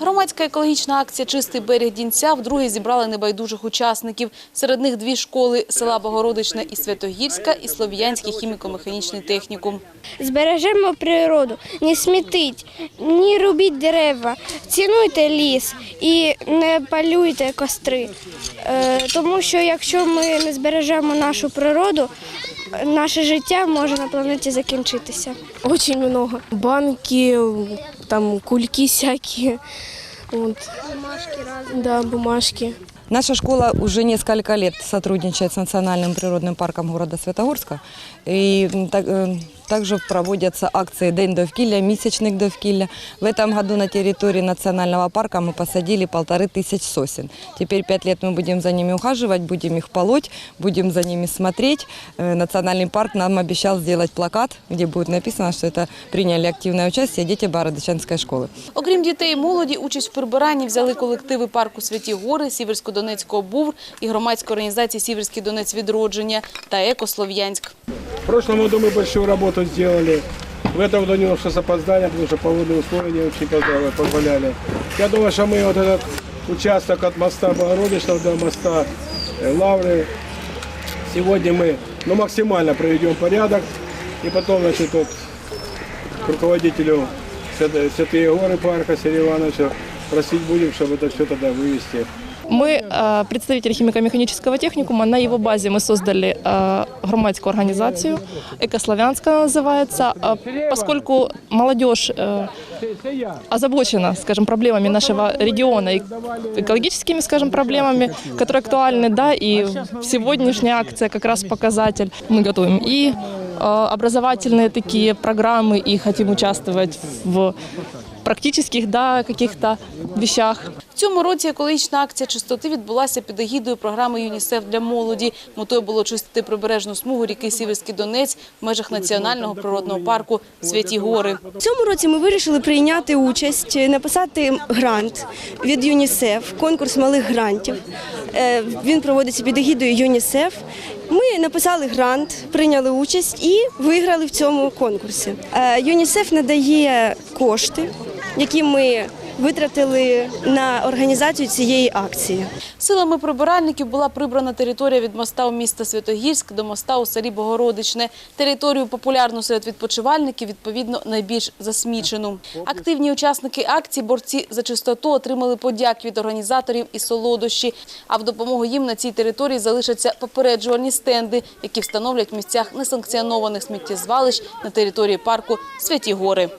Громадська екологічна акція «Чистий берег Дінця» вдруге зібрала небайдужих учасників. Серед них дві школи – села Богородична і Святогірська і Слов'янський хіміко-механічний технікум. Збережемо природу, не смітіть, не рубіть дерева, цінуйте ліс і не палюйте костри. Е, Тому що якщо ми не збережемо нашу природу, наше життя може на планеті закінчитися. Очень много. Банки, там кульки всякие. Вот. Да, бумажки. Наша школа уже несколько лет сотрудничает с Национальным природным парком города Светогорска. И м, так- э, также проводятся акции День довкилля, месячник довкилля. В этом году на территории национального парка мы посадили полторы тысяч сосен. Теперь пять лет мы будем за ними ухаживать, будем их полоть, будем за ними смотреть. Э, Национальный парк нам обещал сделать плакат, где будет написано, что это приняли активное участие дети Бородичанской школы. Окрім дітей і молоді, участь в прибиранні взяли колективи парку «Святі Гори», Сіверсько-Донецького БУВР і громадської організації «Сіверський Донець відродження» та «Еко-Слов'янськ». В прошлом году мы большую работу сделали. В этом году немножко с опозданием, потому что погодные условия не очень позволяли-. Я думаю, что мы вот этот участок от моста Богородичного до моста э, Лавры, сегодня мы ну, максимально проведем порядок. И потом, значит, вот, к руководителю Свят- Святые горы парка Сергея Ивановича просить будем, чтобы это все тогда вывести. Мы, э, представители химико-механического техникума, на его базе мы создали э, громадскую организацию, «Экославянская» называется, Э, поскольку молодежь э, озабочена, скажем, проблемами нашего региона, и экологическими, скажем, проблемами, которые актуальны, да, и сегодняшняя акция как раз показатель. Мы готовим и э, образовательные такие программы, и хотим участвовать в практических, да, каких-то вещах. В цьому році екологічна акція чистоти відбулася під егідою програми ЮНІСЕФ для молоді. Метою було чистити прибережну смугу ріки Сіверський Донець в межах національного природного парку Святі Гори. В цьому році ми вирішили прийняти участь, написати грант від ЮНІСЕФ, конкурс малих грантів. Е, Він проводиться під егідою ЮНІСЕФ. Ми написали грант, прийняли участь і виграли в цьому конкурсі. Е, ЮНІСЕФ надає кошти, які ми витратили на організацію цієї акції. Силами прибиральників була прибрана територія від моста у міста Святогірськ до моста у селі Богородичне. Територію популярну серед відпочивальників, відповідно, найбільш засмічену. Активні учасники акції борці за чистоту отримали подяки від організаторів і солодощі. А в допомогу їм на цій території залишаться попереджувальні стенди, які встановлять в місцях несанкціонованих сміттєзвалищ на території парку Святі Гори.